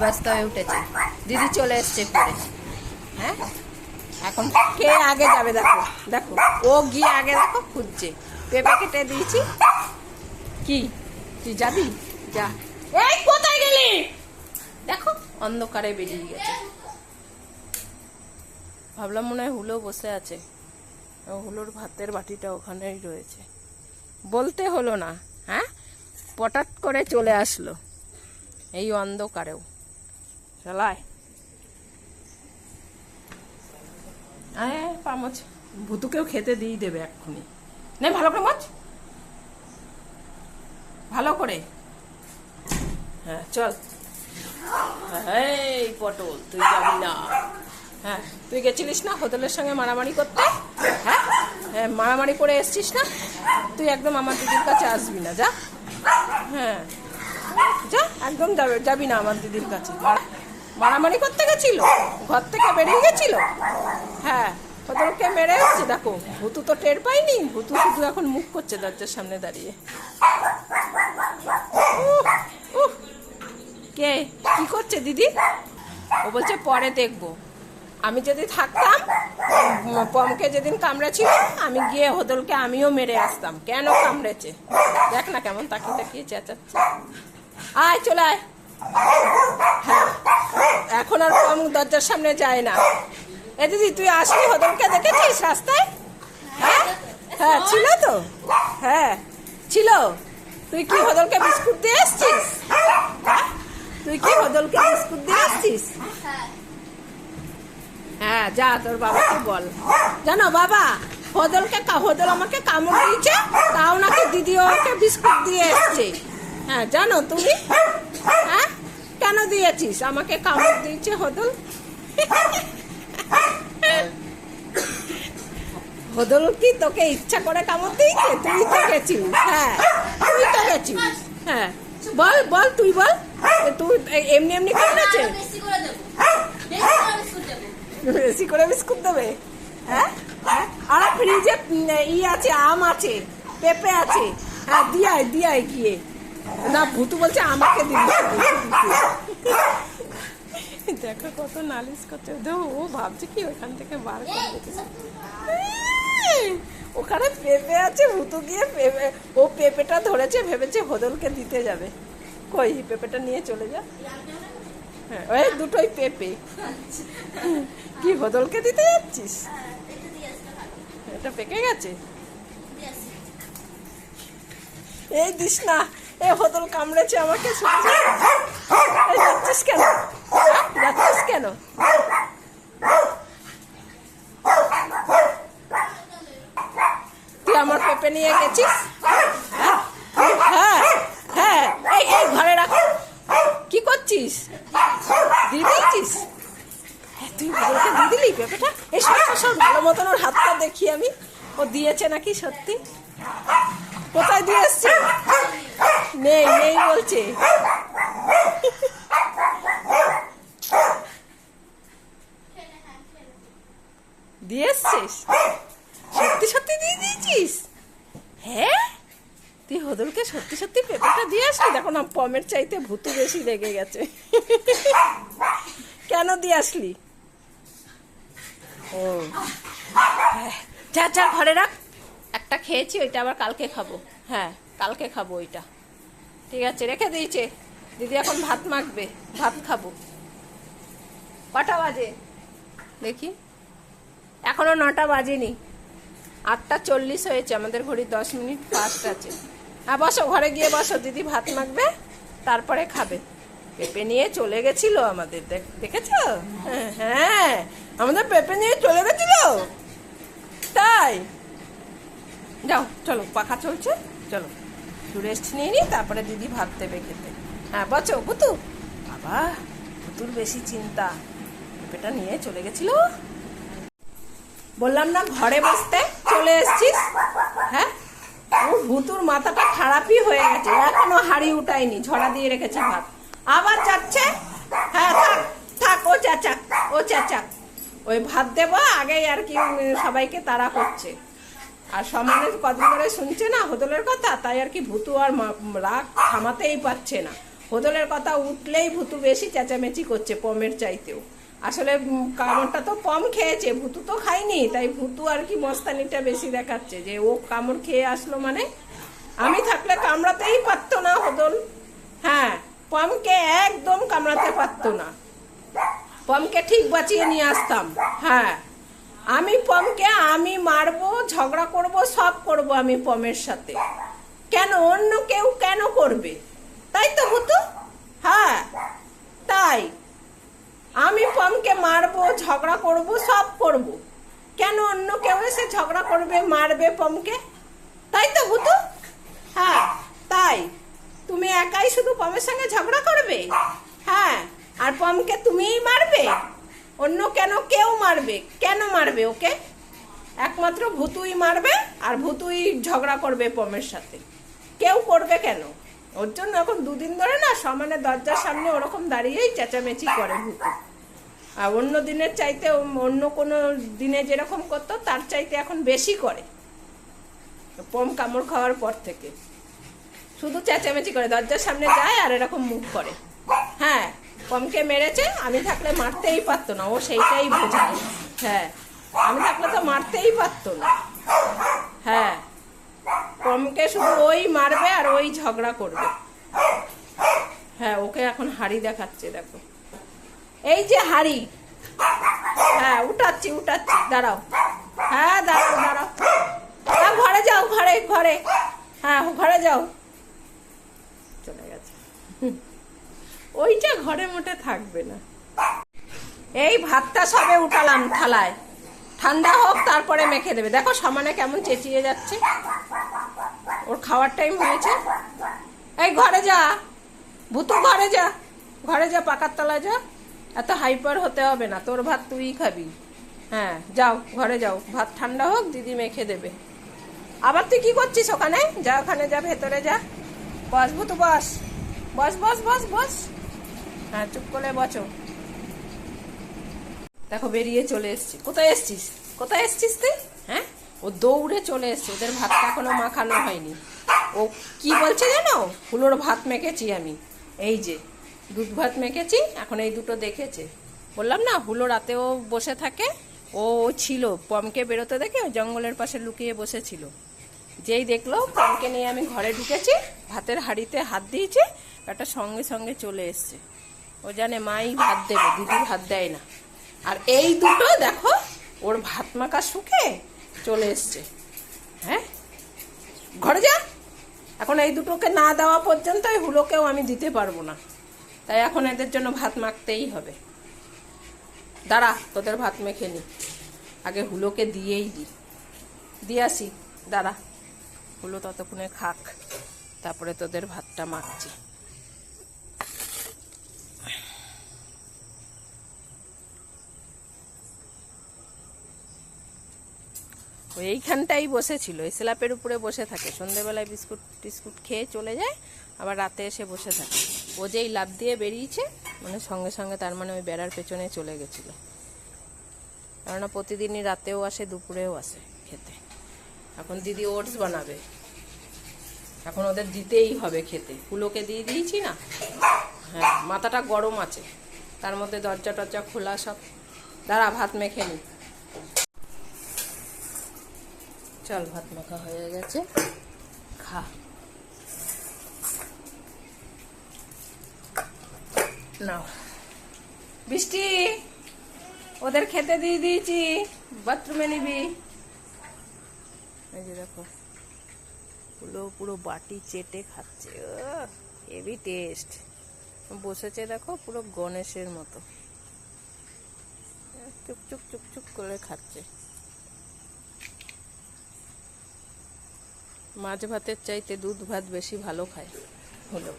ব্যস্ত হয়ে উঠেছে। দিদি চলে এসছে পরে হ্যাঁ? এখন কে আগে যাবে দেখো দেখো, ও গিয়ে আগে দেখো খুঁজছে। পেঁপে কেটে দিয়েছি। কি? তুই যাবি? যা। এই, কোথায় গেলি? দেখো, অন্ধকারে বেরিয়ে গেছে। ভাবলাম মনে হয় হুলো বসে আছে। হুলোর ভাতের বাটিটা ওখানেই রয়েছে। বলতে হলো না হ্যাঁ? পটাট করে চলে আসলো। এই অন্ধকারেও। আয় আয়, পামচ। ভুতুকেও খেতে দিয়ে দেবে এক্ষুনি। নে ভালো করে মাছ? ভালো করে? হ্যাঁ চল। পটল তুই যাবি না। হ্যাঁ তুই গেছিলিস না হোটেলের সঙ্গে মারামারি করতে? হ্যাঁ হ্যাঁ মারামারি করে এসছিস না? তুই একদম আমার দিদির কাছে আসবি না যা। হ্যাঁ। যা একদম যাবে যাবি না আমার দিদির কাছে। মারামারি করতে গেছিল? ঘর থেকে বেরিয়ে গেছিল? হ্যাঁ ওদেরকে মেরে এসছে, দেখো। ভুতু তো টের পাইনি ভুতু শুধু এখন মুখ করছে দরজার সামনে দাঁড়িয়ে। কে? কি করছে দিদি? ও বলছে, পরে দেখব। আমি যদি থাকতাম, পমকে যেদিন কামড়েছিল, আমি গিয়ে হোদলকে আমিও মেরে আসতাম। কেন কামড়েছে? দেখ না কেমন তাকিয়ে তাকিয়ে চেঁচাচ্ছে। আয়, চলে আয়। এখন আর পম দরজার সামনে যায় না। এ দিদি, তুই আসলি হোদলকে দেখেছিস রাস্তায়? হ্যাঁ? হ্যাঁ ছিল তো? হ্যাঁ। ছিল। তুই কি হোদলকে বিস্কুট দিয়ে এসছিস হ্যাঁ? তুই কি হোদলকে বিস্কুট দিয়ে এসছিস হ্যাঁ যা তোর বাবাকে বল। জানো বাবা হদলকে হদল আমাকে কামড় দিয়েছে, তাও নাকি দিদি ওকে বিস্কুট দিয়ে এসছে। হ্যাঁ জানো তুমি? হ্যাঁ? কেন দিয়েছিস? আমাকে কামড় দিয়েছে হদল। হদল কি তোকে ইচ্ছা করে কামড় দিয়েছে? তুই তো গেছিস। হ্যাঁ তুই তো গেছিস। হ্যাঁ বল বল তুই বল। তুই এমনি এমনি কামড়েছে? বেশি করে বেশি করে বিস্কুট দেবো। হ্যাঁ হ্যাঁ? আর ফ্রিজে ই আছে আম আছে পেঁপে আছে। হ্যাঁ দিয়াই দিয়াই গিয়ে। না ভুতু বলছে আমাকে দিবি। দেখো কত নালিশ করছে। ও ভাবছে কি ওখান থেকে বার করে ওখানে পেঁপে আছে ভুতু গিয়ে পেঁপে ও পেঁপেটা ধরেছে ভেবেছে হদলকে দিতে যাবে। কই পেঁপেটা নিয়ে চলে যা। হ্যাঁ ওই দুটোই পেঁপে। কি বদলকে দিতে যাচ্ছিস? এটা পেকে গেছে? এই দিস না এ বদল কামড়েছে আমাকে যাচ্ছিস কেন? যাচ্ছিস কেন? তুই আমার পেঁপে নিয়ে গেছিস? হ্যাঁ? হ্যাঁ হ্যাঁ এই কি করছিস? দিয়ে দিয়েছিস হ্যাঁ, তুই বদলকে দিয়ে দিলি পেঁপেটা? সব ভালো মতন হাতটা দেখি আমি। ও দিয়েছে নাকি সত্যি? কোথায় দিয়ে এসছে নেই নেই বলছে। দিয়ে এসছিস? সত্যি সত্যি দিয়ে দিয়েছিস? হ্যাঁ? তুই হদলকে সত্যি সত্যি পেপারটা দিয়ে আসলি? দেখো না পমের চাইতে ভূতু বেশি লেগে গেছে। কেন দিয়ে আসলি? ও। হ্যাঁ, যা যা ঘরে রাখ। একটা খেয়েছি ওইটা আবার কালকে খাব। হ্যাঁ কালকে খাব ওইটা। ঠিক আছে রেখে দিয়েছে দিদি এখন ভাত মাখবে ভাত খাব। কটা বাজে? দেখি। এখনও নটা বাজেনি। আটটা চল্লিশ হয়েছে আমাদের ঘড়ি দশ মিনিট ফাস্ট আছে। হ্যাঁ বসো ঘরে গিয়ে বসো দিদি ভাত মাখবে তারপরে খাবে। পেঁপে নিয়ে চলে গেছিল আমাদের দেখ- দেখেছ? হ্যাঁ, হ্যাঁ আমাদের পেঁপে নিয়ে চলে গেছিল? তাই? যাও চলো পাখা চলছে চলো। একটু রেস্ট নিয়ে নি, তারপরে দিদি ভাত দেবে খেতে। হ্যাঁ বচো বুতু বাবা বুতুর বেশি চিন্তা। পেঁপেটা নিয়ে চলে গেছিল। বললাম, না, ঘরে বসতে চলে এসছিস? হ্যাঁ? ও ভুতুর মাথাটা খারাপই হয়ে গেছে। এখনও হাড়ি উঠায়নি ঝড়া দিয়ে রেখেছে ভাত। আবার যাচ্ছে? হ্যাঁ থাক থাক, ও চাচাক ও চাচাক ওই ভাত দেবো, আগেই আর কি সবাইকে তাড়া করছে। আর সমানে কদিন করে শুনছে না হোদলের কথা, তাই আর কি ভুতু আর রাগ থামাতেই পারছে না। হোদলের কথা উঠলেই ভুতু বেশি চেঁচামেচি করছে পমের চাইতেও। আসলে কামড়টা তো পম খেয়েছে, ভুতু তো খায়নি, তাই ভুতু আর কি মস্তানিটা বেশি দেখাচ্ছে যে ও কামড় খেয়ে আসলো মানে। আমি থাকলে কামড়াতেই পারতো না হোদল। হ্যাঁ পমকে একদম কামড়াতে পারতো না। পমকে ঠিক বাঁচিয়ে নিয়ে আসতাম। হ্যাঁ। আমি পমকে আমি মারবো, ঝগড়া করব, সব করব আমি পমের সাথে। কেন? অন্য কেউ কেন করবে? তাই তো ভুতু? হ্যাঁ তাই। আমি পমকে মারবো, ঝগড়া করব, সব করব। কেন অন্য কেউ এসে ঝগড়া করবে, মারবে পমকে? তাই তো ভুতু? হ্যাঁ তাই। তুমি একাই শুধু পমের সঙ্গে ঝগড়া করবে? হ্যাঁ আর পমকে তুমিই মারবে? অন্য কেন কেউ মারবে? কেন মারবে ওকে? একমাত্র ভুতুই মারবে আর ভুতুই ঝগড়া করবে পমের সাথে। কেউ করবে কেন? ওর জন্য এখন দুদিন ধরে না সমানে দরজার সামনে ওরকম দাঁড়িয়েই চেঁচামেচি করে ভুতু। আর অন্য দিনের চাইতে অন্য কোনো দিনে যেরকম করতো, তার চাইতে এখন বেশি করে। পম কামড় খাওয়ার পর থেকে। শুধু চেঁচামেচি করে, দরজার সামনে যায় আর এরকম মুখ করে। হ্যাঁ পমকে মেরেছে, আমি থাকলে মারতেই পারতো না, ও সেইটাই বোঝায় হ্যাঁ আমি থাকলে তো মারতেই পারতো না। হ্যাঁ পমকে শুধু ওই মারবে আর ওই ঝগড়া করবে। হ্যাঁ ওকে এখন হাড়ি দেখাচ্ছে, দেখো। এই যে হাড়ি। হ্যাঁ উঠাচ্ছি উঠাচ্ছি, দাঁড়াও। হ্যাঁ দাঁড়াও দাঁড়াও। হ্যাঁ ঘরে যাও, ঘরে ঘরে। হ্যাঁ ঘরে যাও চলে গেছে হুম। ওইটা ঘরে মোটে থাকবে না। এই ভাতটা সবে উঠালাম থালায়। ঠান্ডা হোক, তারপরে মেখে দেবে। দেখো সমানে কেমন চেঁচিয়ে যাচ্ছে। ওর খাওয়ার টাইম হয়েছে। এই ঘরে যা। ভুতু ঘরে যা। ঘরে যা, পাকার তলায় যা। এত হাইপার হতে হবে না। তোর ভাত তুই খাবি। হ্যাঁ যাও, ঘরে যাও। ভাত ঠান্ডা হোক, দিদি মেখে দেবে। আবার তুই কি করছিস ওখানে? যা ওখানে যা, ভেতরে যা। বস ভুতু, বস। বস বস বস বস। হ্যাঁ চুপ করে বচো দেখো, বেরিয়ে চলে এসছি। কোথায় এসছিস? কোথায় এসছিস তুই? হ্যাঁ? ও দৌড়ে চলে এসছে। ওদের ভাতটা এখনও মাখানো হয়নি। ও কি বলছে জানো? হুলোর ভাত মেখেছি আমি। এই যে, দুধ ভাত মেখেছি, এখন এই দুটো দেখেছে। বললাম না, হুলো রাতেও বসে থাকে। ও ছিল, পমকে বেরোতে দেখে জঙ্গলের পাশে লুকিয়ে বসেছিল। যেই দেখল, পমকে নিয়ে আমি ঘরে ঢুকেছি, ভাতের হাঁড়িতে হাত দিয়েছি, একটা সঙ্গে সঙ্গে চলে এসছে। ও জানে মাই ভাত দেবে দিদি ভাত দেয় না। আর এই দুটো দেখো, ওর ভাত মাখা শুকে চলে এসছে। হ্যাঁ? ঘরে যা। এখন এই দুটোকে না দেওয়া পর্যন্ত এই হুলোকেও আমি দিতে পারব না। তাই এখন এদের জন্য ভাত মাখতেই হবে। দাঁড়া, তোদের ভাত মেখে নি। আগে হুলোকে দিয়েই দি। দিয়ে আসি। দাঁড়া। হুলো ততক্ষণে খাক। তারপরে তোদের ভাতটা মাখছি। এইখানটাই বসেছিল, এই স্ল্যাপের উপরে বসে থাকে। সন্ধেবেলায় বিস্কুট টিস্কুট খেয়ে চলে যায়, আবার রাতে এসে বসে থাকে। ও যেই লাভ দিয়ে বেরিয়েছে মানে সঙ্গে সঙ্গে তার মানে ওই বেড়ার পেছনে চলে গেছিল। কেননা প্রতিদিনই রাতেও আসে, দুপুরেও আসে খেতে। এখন দিদি ওটস বানাবে। এখন ওদের দিতেই হবে খেতে। কুলোকে দিয়ে দিয়েছি না? হ্যাঁ মাথাটা গরম আছে। তার মধ্যে দরজা টরজা খোলা সব। দাঁড়া, ভাত মেখে নি। চল ভাত মাখা হয়ে গেছে। খা। নাও। বৃষ্টি! ওদের খেতে দিয়ে দিয়েছি। বাথরুমে নিবি। এই যে দেখো পুরো পুরো বাটি চেটে খাচ্ছে। Heavy taste. বসেছে দেখো পুরো গণেশের মতো। চুপ চুপ চুপ চুপ করে খাচ্ছে। মাছ ভাতের চাইতে দুধ ভাত বেশি ভালো খায়। হলো।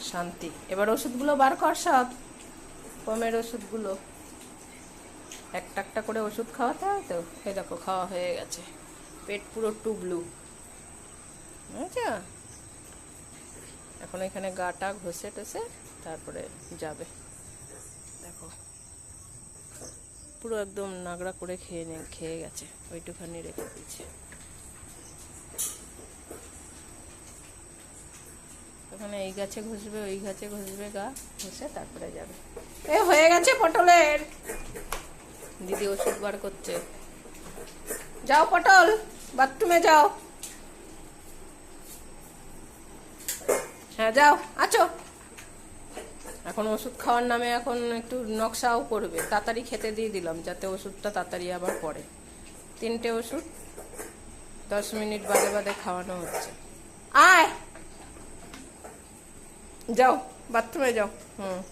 শান্তি। এবার ওষুধগুলো বার কর সব। পমের ওষুধগুলো। একটা একটা করে ওষুধ খাওয়াতে হয় তো? এই দেখো, খাওয়া হয়ে গেছে। পেট পুরো টুবলু। বুঝছ? এখন এখানে গাটা ঘষে টসে তারপরে যাবে। পুরো একদম নাগড়া করে খেয়ে নে খেয়ে গেছে। ওইটুখানি রেখে দিয়েছে। ওখানে এই গাছে ঘষবে, ওই গাছে ঘষবে, গা ঘষে তারপরে যাবে। এ, হয়ে গেছে পটলের। দিদি ওষুধ বার করছে। যাও পটল, বাথরুমে যাও। হ্যাঁ যাও, আছো। এখন ওষুধ খাওয়ার নামে এখন একটু নকশাও করবে। তাড়াতাড়ি খেতে দিয়ে দিলাম, যাতে ওষুধটা তাড়াতাড়ি আবার পড়ে। তিনটে ওষুধ, দশ মিনিট বাদে বাদে খাওয়ানো হচ্ছে। আয়! যাও, বাথরুমে যাও। হুম।